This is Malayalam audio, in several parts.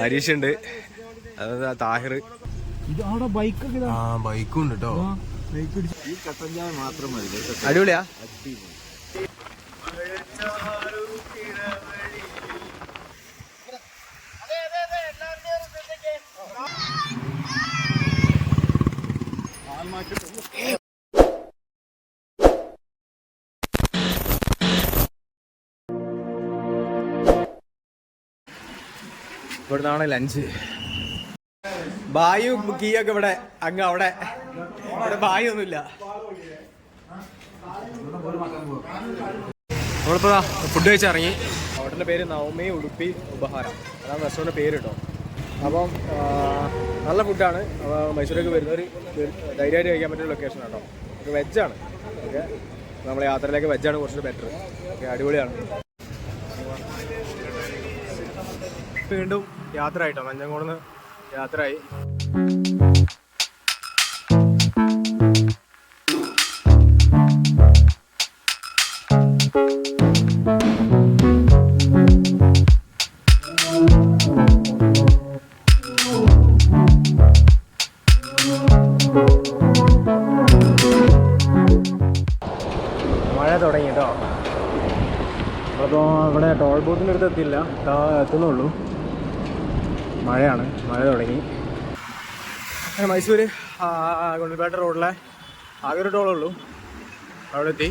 ഹരീഷ് ഉണ്ട് അത് താഹിർ. ബൈക്കും ഉണ്ട് കേട്ടോ അടിപൊളിയാ? ഇവിടുന്നാണ് ലഞ്ച് ബായു കീയൊക്കെ ഇവിടെ അങ്ങ് അവിടെ. ഇവിടെ ബായു ഒന്നുമില്ല നമ്മളിപ്പോ ഫുഡ് കഴിച്ചിറങ്ങി. ഹോട്ടലിന്റെ പേര് നവമി ഉടുപ്പി ഉപഹാരം. അതാണ് റെസ്റ്റോറന്റ് പേര് കേട്ടോ. അപ്പം നല്ല ഫുഡാണ് മൈസൂരേക്ക് വരുന്നവർ ധൈര്യമായിട്ട് കഴിക്കാൻ പറ്റിയ ലൊക്കേഷൻ കേട്ടോ. വെജാണ് ഓക്കെ? നമ്മളെ യാത്രയിലേക്ക് വെജാണ് കുറച്ചുകൂടി ബെറ്റർ ഓക്കെ അടിപൊളിയാണ്. വീണ്ടും യാത്ര ആയിട്ടോ യാത്രയായി. മഴ അപ്പോൾ ഇവിടെ ടോൾ ബൂത്തിന്റെ അടുത്ത് എത്തിയില്ല. എത്തുന്നുള്ളൂ. മഴയാണ്. മഴ തുടങ്ങി. അങ്ങനെ മൈസൂർ ഗുണ്ടൽപേട്ട റോഡിലെ ആകെ ഒരു ടോളേ ഉള്ളൂ. അവിടെ എത്തി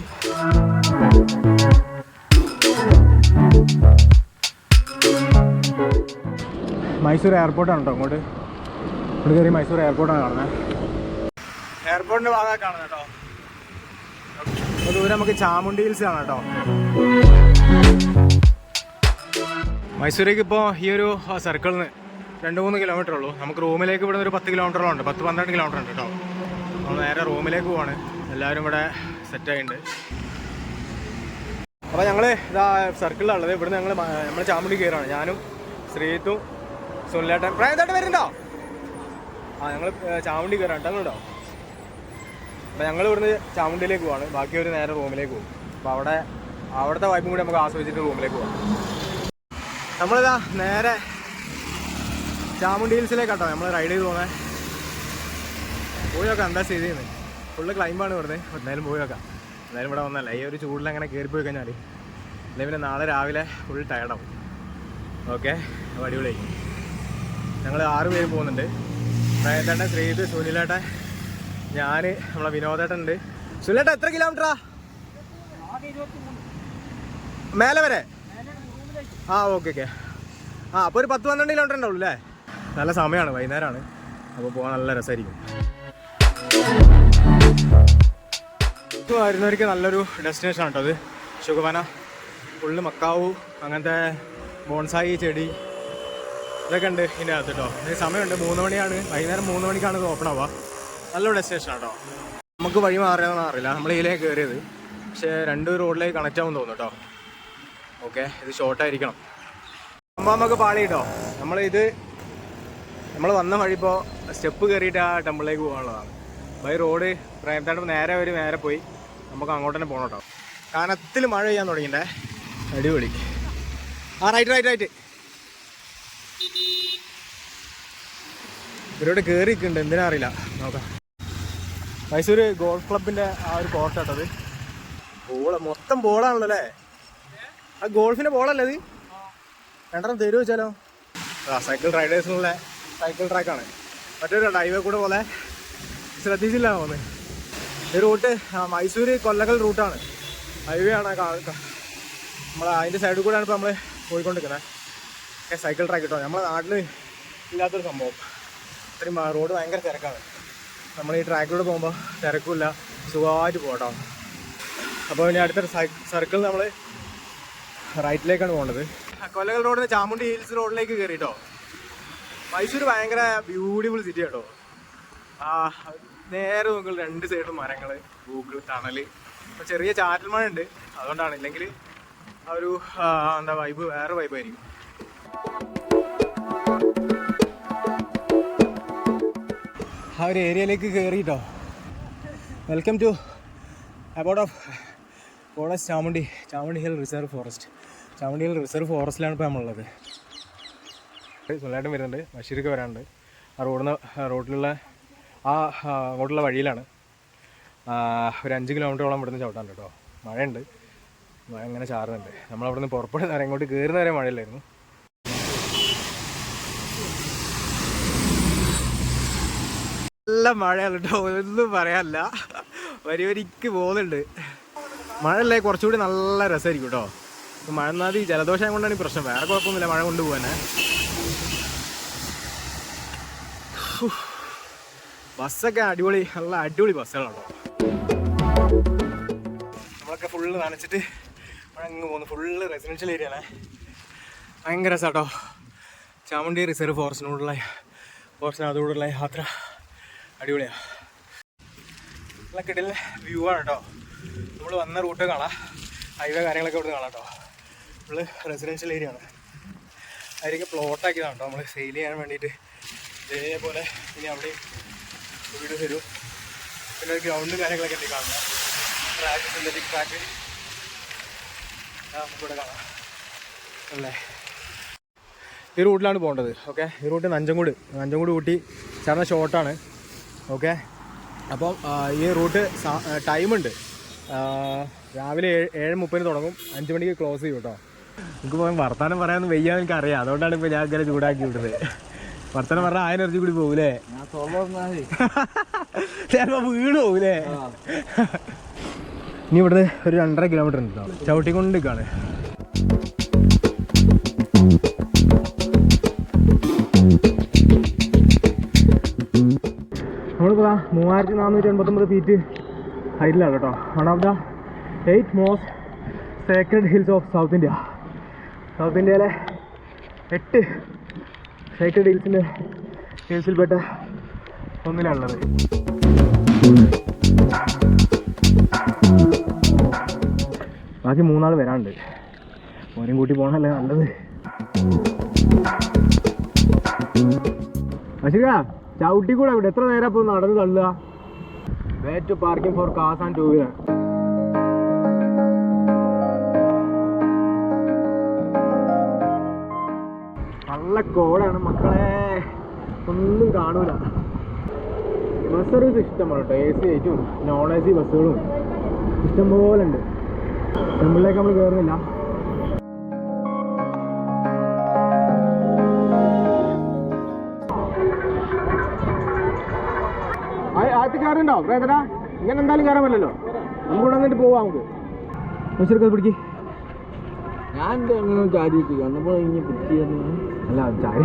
മൈസൂർ എയർപോർട്ടാണ് കേട്ടോ അങ്ങോട്ട്. ഇവിടെ കയറി മൈസൂർ എയർപോർട്ടാണ് കാണുന്നത് എയർപോർട്ടിന്റെ ഭാഗമാണ് കാണുന്നത് കേട്ടോ ദൂരെ നമുക്ക് ചാമുണ്ടി ഹിൽസ് ആണ് കേട്ടോ മൈസൂരേക്ക് ഇപ്പോൾ ഈ ഒരു സർക്കിളിൽ രണ്ട് മൂന്ന് കിലോമീറ്റർ ഉള്ളൂ. നമുക്ക് റൂമിലേക്ക് ഇവിടെ ഒരു പത്ത് കിലോമീറ്ററോളം ഉണ്ട് പത്ത് പന്ത്രണ്ട് കിലോമീറ്റർ ഉണ്ട് കേട്ടോ. നമ്മൾ നേരെ റൂമിലേക്ക് പോവാണ്. എല്ലാവരും ഇവിടെ സെറ്റ് ആയിട്ടുണ്ട്. അപ്പോൾ ഞങ്ങൾ ഇതാ സർക്കിളിലുള്ളത് ഇവിടുന്ന് ഞങ്ങൾ നമ്മൾ ചാമുണ്ടി കയറാണ് ഞാനും ശ്രീത്തും സുനിലേട്ടൻ. പ്രായത്തായിട്ട് വരുന്നുണ്ടോ? ആ ഞങ്ങൾ ചാമുണ്ടി കയറാണ് കേട്ടോ. അപ്പോൾ ഞങ്ങൾ ഇവിടുന്ന് ചാമുണ്ടിയിലേക്ക് പോവാണ്. ഒരു നേരെ റൂമിലേക്ക് പോകും. അപ്പോൾ അവിടെ അവിടുത്തെ വൈബും കൂടി നമുക്ക് ആസ്വദിച്ചിട്ട് റൂമിലേക്ക് പോകാം നമ്മളിതാ നേരെ ചാമുണ്ടി ഹിൽസിലേക്കാട്ടോ നമ്മൾ റൈഡ് ചെയ്ത് പോകുന്നത് പോയി നോക്കാം എന്താ സ്ഥിതി ചെയ്യുന്നത് ഫുള്ള് ക്ലൈമ്പാണ് ഇവിടുന്ന്. എന്തായാലും പോയി നോക്കാം എന്തായാലും ഇവിടെ വന്നല്ല. ഈ ഒരു ചൂടിൽ അങ്ങനെ കയറിപ്പോയി കഴിഞ്ഞാൽ അല്ലെങ്കിൽ പിന്നെ നാളെ രാവിലെ ഫുൾ ടയർഡാവും ഓക്കെ അപ്പോൾ അടിപൊളിയായി. ഞങ്ങൾ ആറ് പേര് പോകുന്നുണ്ട്. പ്രയത്തേട്ടൻ ശ്രീത് സുനിലേട്ടൻ ഞാൻ നമ്മളെ വിനോദേട്ടൻ ഉണ്ട്. സുനിലേട്ടൻ എത്ര കിലോമീറ്ററാ മേലെ വരെ? ആ ഓക്കെ ഓക്കെ ആ അപ്പോൾ ഒരു പത്ത് പന്ത്രണ്ട് കിലോമീറ്റർ ഉണ്ടാവുള്ളൂ അല്ലേ? നല്ല സമയമാണ് വൈകുന്നേരമാണ്. അപ്പോൾ പോകാൻ നല്ല രസമായിരിക്കും വരുന്നവർക്ക് നല്ലൊരു ഡെസ്റ്റിനേഷൻ ആണ് കേട്ടോ അത്. ശുഖവന ഫുള്ള് മക്കാവു അങ്ങനത്തെ ബോൺസായി ചെടി ഇതൊക്കെ ഉണ്ട് ഇതിന്റെ അകത്ത് കേട്ടോ സമയമുണ്ട് മൂന്ന് മണിയാണ്. വൈകുന്നേരം മൂന്ന് മണിക്കാണ് ഇത് ഓപ്പൺ ആവുക. നല്ലൊരു ഡെസ്റ്റിനേഷൻ കേട്ടോ നമുക്ക് വഴി മാറിയതെന്ന് അറിയില്ല. നമ്മൾ ഇതിലേക്ക് കയറിയത് പക്ഷേ രണ്ട് റോഡിലേക്ക് കണക്റ്റ് ആവുമെന്ന് തോന്നുന്നു കേട്ടോ ഓക്കെ ഇത് ഷോർട്ടായിരിക്കണം അമ്മ നമുക്ക് പാളി കേട്ടോ നമ്മളിത് നമ്മൾ വന്ന വഴി ഇപ്പോൾ സ്റ്റെപ്പ് കയറിയിട്ട് ആ ടെമ്പിളിലേക്ക് പോകാനുള്ളതാണ്. ബൈ റോഡ് പ്രേമത്താണ്ട് നേരെ ഒരു നേരെ പോയി. നമുക്ക് അങ്ങോട്ട് തന്നെ പോകണം കേട്ടോ കനത്തിൽ മഴ പെയ്യാൻ തുടങ്ങിണ്ടേ അടിപൊളി. ആ റൈറ്റ് റൈറ്റ് റൈറ്റ് ഇവരോട് കയറി നിൽക്കുന്നുണ്ട് എന്തിനാ അറിയില്ല. നോക്കാം. മൈസൂർ ഗോൾഫ് ക്ലബിന്റെ ആ ഒരു കോർട്ടാട്ടത് ബോൾ മൊത്തം ബോളാണല്ലോ അല്ലേ ആ ഗോൾഫിന്റെ ബോളല്ലേ അത് രണ്ടെണ്ണം തരുമോ വെച്ചാലോ? ആ സൈക്കിൾ റൈഡേഴ്സിനുള്ള സൈക്കിൾ ട്രാക്കാണ് മറ്റൊരു ഹൈവേ കൂടെ പോലെ ശ്രദ്ധിച്ചില്ല പോലെ ഈ റൂട്ട് മൈസൂർ കൊല്ലകൽ റൂട്ടാണ് ഹൈവേ ആണ്. നമ്മൾ അതിന്റെ സൈഡിൽ കൂടെയാണ് ഇപ്പോൾ നമ്മൾ പോയിക്കൊണ്ടിരിക്കുന്നത്. സൈക്കിൾ ട്രാക്ക് കേട്ടോ നമ്മുടെ നാട്ടിൽ ഇല്ലാത്തൊരു സംഭവം. ഇത്രയും റോഡ് ഭയങ്കര തിരക്കാണ്. നമ്മൾ ഈ ട്രാക്കിലൂടെ പോകുമ്പോൾ തിരക്കില്ല സുഖമായിട്ട് പോകട്ടോ. അപ്പോൾ ഇനി അടുത്തൊരു സർക്കിൾ നമ്മൾ റൈറ്റിലേക്കാണ് പോകേണ്ടത്. കൊല്ലകൽ റോഡിന് ചാമുണ്ടി ഹിൽസ് റോഡിലേക്ക് കയറിട്ടോ മൈസൂർ ഭയങ്കര ബ്യൂട്ടിഫുൾ സിറ്റി കേട്ടോ ആ നേരെ നോക്കുക രണ്ട് സൈഡും മരങ്ങൾ പൂക്കൾ തണൽ. ഇപ്പൊ ചെറിയ ചാറ്റൽ മഴ ഉണ്ട്. അതുകൊണ്ടാണ്. ഇല്ലെങ്കിൽ ആ ഒരു എന്താ വൈബ് വേറെ വൈബായിരിക്കും ആ ഒരു ഏരിയയിലേക്ക് കയറിയിട്ടോ welcome to about of forest Chamundi Chamundi hill reserve forest Chamundi hill reserve ഫോറസ്റ്റിലാണ് ഇപ്പോൾ നമ്മളുള്ളത്. സ്പോട്ട് സുനിലേട്ടൻ വരുന്നുണ്ട്. ബഷീർക്ക് വരാനുണ്ട്. ആ റോഡിൽ നിന്ന് റോഡിലുള്ള ആ അങ്ങോട്ടുള്ള വഴിയിലാണ്. ഒരു അഞ്ച് കിലോമീറ്ററോളം ഇവിടുന്ന് ചവിട്ടാണ്ട് കേട്ടോ. മഴയുണ്ട്. മഴ ഇങ്ങനെ ചാറുന്നുണ്ട്. നമ്മളവിടുന്ന് പുറപ്പെടുന്ന വരെ ഇങ്ങോട്ട് കയറുന്ന വരെ മഴയില്ലായിരുന്നു. നല്ല മഴയാണ് കേട്ടോ. ഒന്നും പറയാനില്ല. വരി വരിക്ക് പോകുന്നുണ്ട്. മഴയല്ലേ കുറച്ചുകൂടി നല്ല രസമായിരിക്കും കേട്ടോ. മഴ എന്നാൽ ജലദോഷം കൊണ്ടാണ് ഈ പ്രശ്നം. വേറെ കുഴപ്പമൊന്നുമില്ല മഴ കൊണ്ടുപോകാനേ. ബസ്സൊക്കെ അടിപൊളി നല്ല അടിപൊളി ബസ്സുകളുണ്ടോ കേട്ടോ നമ്മളൊക്കെ ഫുള്ള് നനച്ചിട്ട് അങ്ങ് പോകുന്നു ഫുള്ള് റെസിഡൻഷ്യൽ ഏരിയ ആണേ ഭയങ്കര രസമാട്ടോ ചാമുണ്ടി റിസർവ് ഫോറസ്റ്റിനോടുള്ള ഫോറസ്റ്റിന് അതോടുള്ള യാത്ര അടിപൊളിയാണ് നല്ല കിടിൽ വ്യൂ ആണ് കേട്ടോ നമ്മൾ വന്ന റൂട്ട് കാണാം. ഹൈവേ കാര്യങ്ങളൊക്കെ ഇവിടെ കാണാം കേട്ടോ ഫുള്ള് റെസിഡൻഷ്യൽ ഏരിയ ആണ്. അതിലേക്ക് പ്ലോട്ടാക്കിയതാണ് കേട്ടോ നമ്മൾ സെയിൽ ചെയ്യാൻ വേണ്ടിയിട്ട്. ഇതേപോലെ ഇനി അവിടെ വീട് തരും പിന്നെ ഒരു ഗ്രൗണ്ടും കാര്യങ്ങളൊക്കെ ഉണ്ട് കാണുന്നത്. ട്രാക്ക് സിന്തറ്റിക് ട്രാക്ക് നമുക്കിവിടെ കാണാം. അല്ലേ? ഈ റൂട്ടിലാണ് പോകേണ്ടത് ഓക്കെ ഈ റൂട്ട് നഞ്ചങ്കോട് നഞ്ചങ്കോട് കൂട്ടി ചേർന്ന ഷോർട്ടാണ് ഓക്കെ അപ്പം ഈ റൂട്ട് ടൈമുണ്ട് രാവിലെ ഏഴ് ഏഴ് മുപ്പതിന് തുടങ്ങും. അഞ്ച് മണിക്ക് ക്ലോസ് ചെയ്യും കേട്ടോ. എനിക്ക് പോകാൻ വർത്തമാനം പറയാമെന്ന് വയ്യാന്ന് എനിക്കറിയാം. അതുകൊണ്ടാണ് ഇപ്പോൾ ഞാൻ ഇങ്ങനെ ചൂടാക്കി വിട്ടത് വർത്തമാനം പറഞ്ഞ ആ എനർജി കൂടി പോകൂലേ? ചിലപ്പോ വീണ് പോകൂലേ? ഇനി ഇവിടുന്ന് ഒരു രണ്ടര കിലോമീറ്റർ ഉണ്ട് ചവിട്ടിക്കൊണ്ട് നിൽക്കാണ് നമ്മളിപ്പോ മൂവായിരത്തി നാനൂറ്റി എൺപത്തൊമ്പത് ഫീറ്റ് ഹൈറ്റിലാണ് കേട്ടോ. One of the eight most sacred hills of south India south ഇന്ത്യയിലെ എട്ട് സേക്രഡ് ഹിൽസിന്റെ ഹിൽസിൽപ്പെട്ട ഒന്നിലാണുള്ളത്. ബാക്കി മൂന്നാൾ വരാനുണ്ട്. ഓരും കൂട്ടി പോകണല്ലേ നല്ലത്. അശിക ചവിട്ടി കൂടെ ഇവിടെ എത്ര നേരം ഇപ്പോൾ നടന്ന് തള്ളുക? Paid parking for cars and two wheeler നല്ല കോടാണ് മക്കളെ ഒന്നും കാണൂല. ബസ് സർവീസ് ഇഷ്ടമാണ് കേട്ടോ എ സി ആയിട്ടും നോൺ എ സി ബസ്സുകളും ഇഷ്ടംപോലെ ഉണ്ട് ടെമ്പിളിലേക്ക് നമ്മൾ കയറുന്നില്ല ആദ്യത്തെ കയറുണ്ടോ വേദന? ഇങ്ങനെ എന്തായാലും കയറാൻ പറ്റില്ലല്ലോ. നമുക്ക് ഇവിടെ വന്നിട്ട് പോവാം നമുക്ക്. മുശിർക്ക് പിടിക്ക്. ഞാൻ അങ്ങനെ ചാരിയിട്ട് അന്നപ്പോ ഇനി പിടിച്ചു അല്ല ചായ.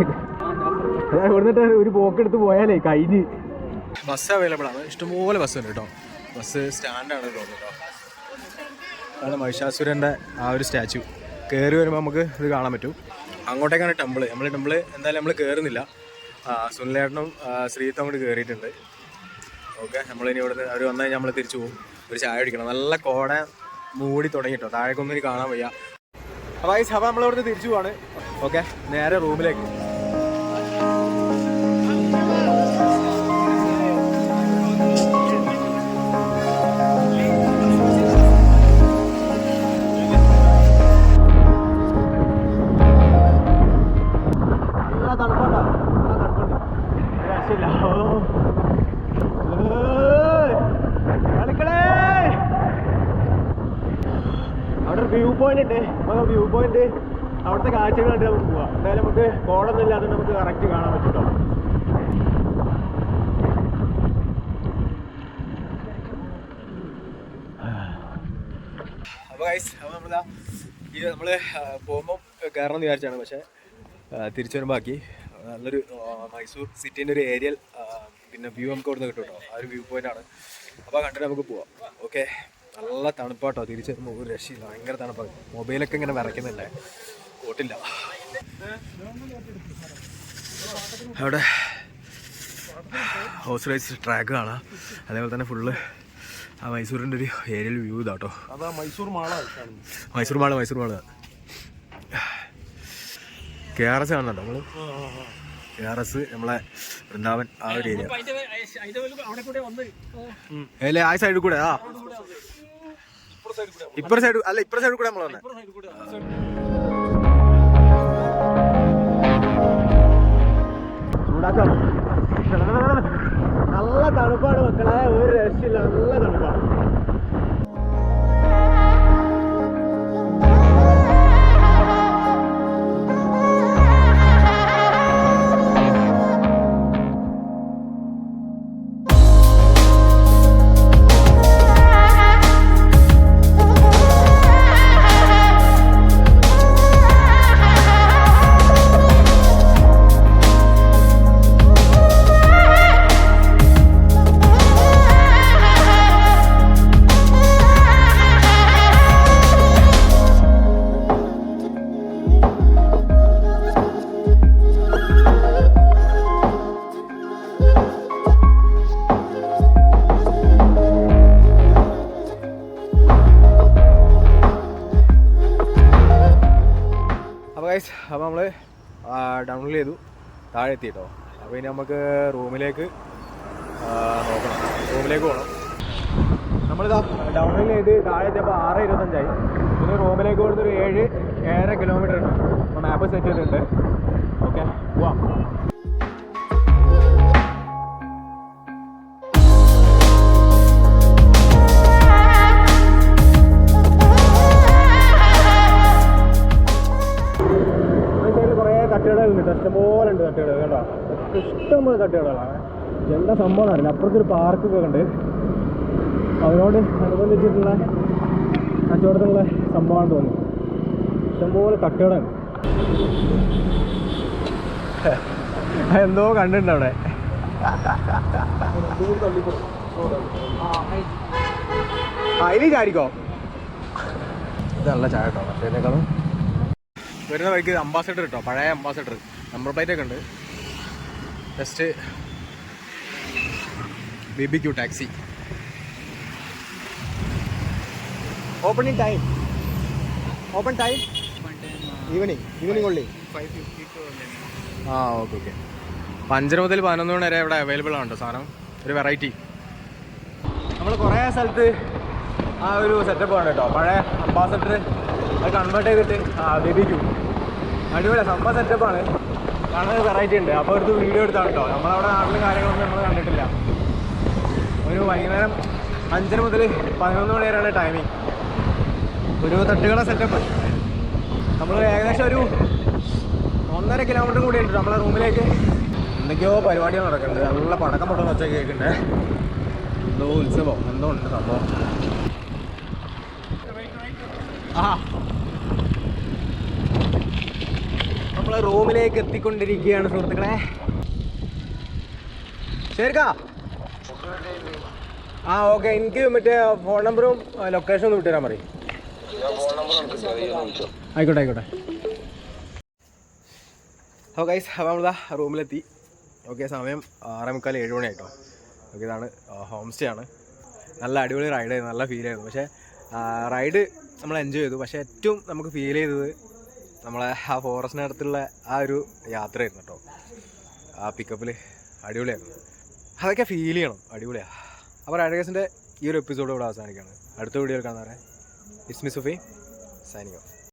ഇവിടുന്നിട്ട് ഒരു പോക്കെടുത്ത് പോയാലേ കഴിഞ്ഞ്. ബസ് അവൈലബിൾ ആണ്. ഇഷ്ടംപോലെ ബസ് ഉണ്ട് കേട്ടോ. ബസ് സ്റ്റാൻഡാണ് തോന്നുന്നു മഹിഷാസുരന്റെ ആ ഒരു സ്റ്റാച്ചു കയറി വരുമ്പോൾ നമുക്ക് ഇത് കാണാൻ പറ്റും. അങ്ങോട്ടേക്കാണ് ടെമ്പിൾ നമ്മൾ ടെമ്പിൾ എന്തായാലും നമ്മൾ കയറുന്നില്ല സുനിലേട്ടനും ശ്രീത്തും അങ്ങോട്ട് കയറിയിട്ടുണ്ട് ഓക്കെ നമ്മളിനി ഇവിടുന്ന് അവർ വന്നു കഴിഞ്ഞാൽ നമ്മൾ തിരിച്ചു പോകും ഒരു ചായ കുടിക്കണം. നല്ല കോട മൂടി തുടങ്ങിട്ടോ താഴേക്കൊന്നും ഇനി കാണാൻ വയ്യ. അപ്പോൾ ഈ സഭ നമ്മളിവിടുന്ന് തിരിച്ചു പോവാണ്. ഓക്കെ? നേരെ റൂമിലേക്ക്. അവിടുത്തെ കാഴ്ചകൾ കണ്ടിട്ട് നമുക്ക് പോവാം. എന്തായാലും നമുക്ക് കോടൊന്നുമില്ലാതെ നമുക്ക് കറക്റ്റ് കാണാൻ പറ്റും അപ്പോൾ ഗൈസ് അപ്പോൾ നമ്മളാ ഇത് നമ്മൾ പോകുമ്പം കയറണം എന്ന് വിചാരിച്ചാണ്. പക്ഷേ തിരിച്ചു വരുമ്പോൾ ബാക്കി നല്ലൊരു മൈസൂർ സിറ്റീന്റെ ഒരു ഏരിയൽ പിന്നെ വ്യൂ നമുക്ക് അവിടെ നിന്ന് കിട്ടും കേട്ടോ. ആ ഒരു വ്യൂ പോയിന്റ് ആണ്. അപ്പോൾ കണ്ടിട്ട് നമുക്ക് പോവാം. ഓക്കെ നല്ല തണുപ്പാട്ടോ തിരിച്ചു വരുമ്പോൾ ഒരു രക്ഷയില്ല. ഭയങ്കര തണുപ്പാണ് മൊബൈലൊക്കെ ഇങ്ങനെ വിറയ്ക്കുന്നില്ലേ കോട്ടില്ല അവിടെ ഹൗസ് റൈസ് ട്രാക്ക് കാണാം. അതേപോലെ തന്നെ ഫുള്ള് ആ മൈസൂരിന്റെ ഒരു ഏരിയൽ വ്യൂ ഇതാട്ടോ അതാ Mysore mall Mysore mall Mysore mall. K R S കാണുന്നുണ്ടോ നമ്മൾ? കെ ആർ എസ് നമ്മളെ വൃന്ദാവൻ ആ ഒരു ഏരിയ അല്ലേ ആ സൈഡിൽ കൂടെ ആ. ഇപ്പുറ സൈഡ് അല്ല ഇപ്പുറ സൈഡിൽ കൂടെ നമ്മൾ വന്നെ. ചൂടാക്കാം നല്ല തണുപ്പാണ് മക്കളെ. ഒരു രക്ഷയില്ല നല്ല തണുപ്പാണ് താഴെ എത്തി കേട്ടോ അപ്പോൾ ഇനി നമുക്ക് റൂമിലേക്ക് നോക്കണം റൂമിലേക്ക് പോകണം നമ്മളിതാ ഡൗണിൽ ചെയ്ത് താഴെ എത്തിയപ്പോൾ ആറ് ഇരുപത്തഞ്ചായി. ഇത് റൂമിലേക്ക് പോകുന്ന ഒരു ഏഴ് ഏഴര കിലോമീറ്റർ ഉണ്ട്. അപ്പോൾ മാപ്പ് സെറ്റ് ചെയ്തിട്ടുണ്ട്. ഓക്കെ പോവാം ഈ സൈഡിൽ കുറേ തട്ടുകടകളുണ്ട് ഇഷ്ടംപോലെ ഉണ്ട് തട്ടുകടകൾ കേട്ടോ ഇഷ്ടംപോലെ തട്ടുകടകളാണ്. എന്താ സംഭവം അറിയില്ല. അപ്പുറത്തൊരു പാർക്കൊക്കെ ഉണ്ട് അതിനോട് അനുബന്ധിച്ചിട്ടുള്ള കച്ചവടത്തിനുള്ള സംഭവമാണ് തോന്നുന്നു. ഇഷ്ടംപോലെ തട്ടുകടയാണ് എന്തോ കണ്ടിട്ടുണ്ട് അവിടെ. ചാരിക്കോ ഇതല്ല ചായട്ടോ ചായ കേട്ടോ. വരുന്ന വഴിക്ക് അംബാസഡർ കേട്ടോ പഴയ അംബാസഡർ നമ്പർ പ്ലേറ്റ് ഒക്കെ ഉണ്ട്. Just B B Q taxi opening time open time evening evening ഉള്ളി ആ ഓക്കെ ഓക്കെ അപ്പം അഞ്ചര മുതൽ പതിനൊന്ന് മണി വരെ ഇവിടെ അവൈലബിൾ ആണ് കേട്ടോ സാധനം. ഒരു വെറൈറ്റി നമ്മൾ കുറേ സ്ഥലത്ത് ആ ഒരു സെറ്റപ്പ് ആണ് കേട്ടോ പഴയ അംബാസഡർ അത് കൺവേർട്ട് ചെയ്തിട്ട് ആ ബേബിക്കു അടിപൊളി സംഭവം സെറ്റപ്പാണ് കാണാൻ വെറൈറ്റി ഉണ്ട്. അപ്പോൾ എടുത്ത് വീഡിയോ എടുത്താണ് കേട്ടോ നമ്മളവിടെ നാട്ടിലും കാര്യങ്ങളൊന്നും നമ്മൾ കണ്ടിട്ടില്ല. ഒരു വൈകുന്നേരം അഞ്ചര മുതൽ പതിനൊന്ന് മണി വരെയാണ് ടൈമിങ് ഒരു തട്ടുകട സെറ്റപ്പ് നമ്മൾ ഏകദേശം ഒരു ഒന്നര കിലോമീറ്റർ കൂടി ഉണ്ട് നമ്മളെ റൂമിലേക്ക്. എന്തൊക്കെയോ പരിപാടികൾ നടക്കുന്നുണ്ട് നല്ല പടക്കം പൊട്ടുന്ന വെച്ചാൽ കേൾക്കുന്നുണ്ട്. എന്തോ ഉത്സവം. എന്തോ ഉണ്ട് സംഭവം. ആ നമ്മൾ റൂമിലേക്ക് എത്തിക്കൊണ്ടിരിക്കുകയാണ് സുഹൃത്തുക്കളെ. ശരിക്കാ ആ ഓക്കെ. എനിക്ക് മറ്റേ ഫോൺ നമ്പറും ലൊക്കേഷനും ഒന്ന് വിട്ടുതരാൻ പറയും. ആയിക്കോട്ടെ ആയിക്കോട്ടെ. ഓ ഗൈസ് അപ്പോൾ റൂമിലെത്തി. ഓക്കെ സമയം ആറേ മുക്കാൽ ഏഴ് മണിയായിട്ടോ. ഓക്കെ ഇതാണ് ഹോം സ്റ്റേ ആണ്. നല്ല അടിപൊളി റൈഡായിരുന്നു നല്ല ഫീൽ ആയിരുന്നു. പക്ഷേ റൈഡ് നമ്മൾ എൻജോയ് ചെയ്തു. പക്ഷേ ഏറ്റവും നമുക്ക് ഫീൽ ചെയ്തത് നമ്മളെ ആ ഫോറസ്റ്റിനടുത്തുള്ള ആ ഒരു യാത്രയായിരുന്നു കേട്ടോ ആ പിക്കപ്പിൽ അടിപൊളിയായിരുന്നു. അതൊക്കെ ഫീൽ ചെയ്യണം. അടിപൊളിയാണ് അപ്പോൾ റൈഡേഴ്സിന്റെ ഈ ഒരു എപ്പിസോഡ് ഇവിടെ അവസാനിക്കുകയാണ്. അടുത്ത വീഡിയോയിൽ കാണാൻ ഇസ്മി സുഫി സൈനിങ് ഓഫ്